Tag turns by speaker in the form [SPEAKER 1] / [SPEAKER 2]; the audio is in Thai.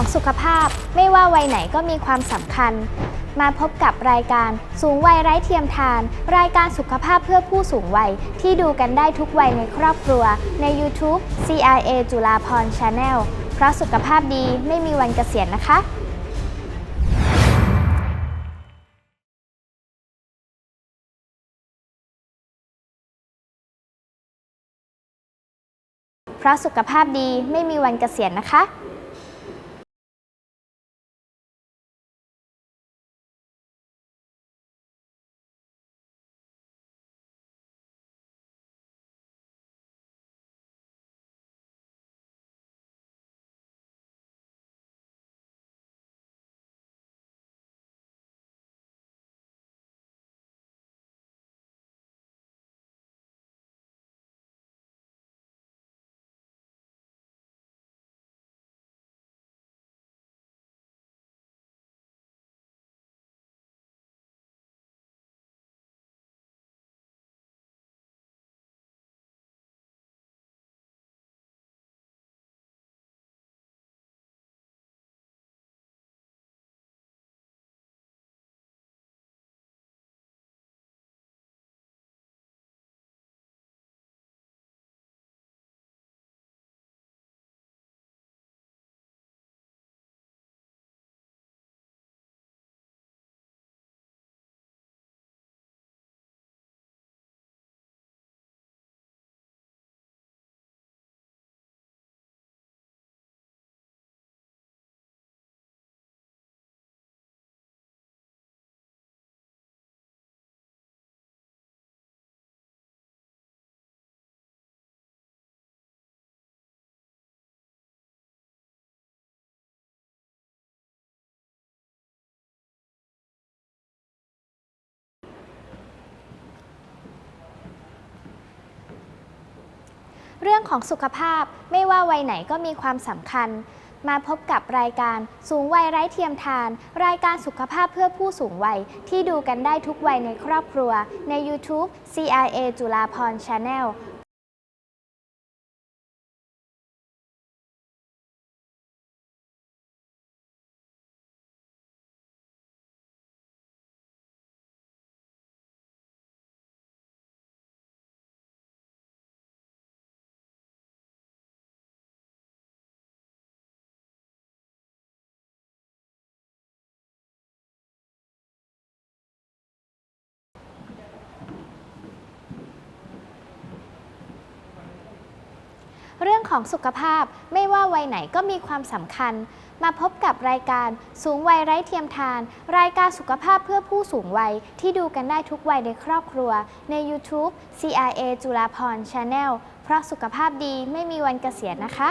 [SPEAKER 1] ของสุขภาพ ไม่ว่าวัยไหนก็มีความสำคัญ มาพบกับรายการสูงวัยไร้เทียมทาน รายการสุขภาพเพื่อผู้สูงวัย ที่ดูกันได้ทุกวัยในครอบครัว ใน YouTube CIA จุฬาพร Channel เพราะสุขภาพดีไม่มีวันเกษียณนะคะเพราะสุขภาพดีไม่มีวันเกษียณนะคะ เรื่องของสุขภาพไม่ว่าวัยไหนก็มีความสำคัญ มาพบกับรายการสูงวัยไร้เทียมทาน รายการสุขภาพเพื่อผู้สูงวัย ที่ดูกันได้ทุกวัยในครอบครัว ใน YouTube CIA จุฬาพร Channel เรื่องของสุขภาพไม่ว่าวัยไหนก็มีความสำคัญ มาพบกับรายการสูงวัยไร้เทียมทาน รายการสุขภาพเพื่อผู้สูงวัยที่ดูกันได้ทุกวัยในครอบครัว ใน YouTube CIA จุฬาพร Channel เพราะสุขภาพดีไม่มีวันเกษียณนะคะ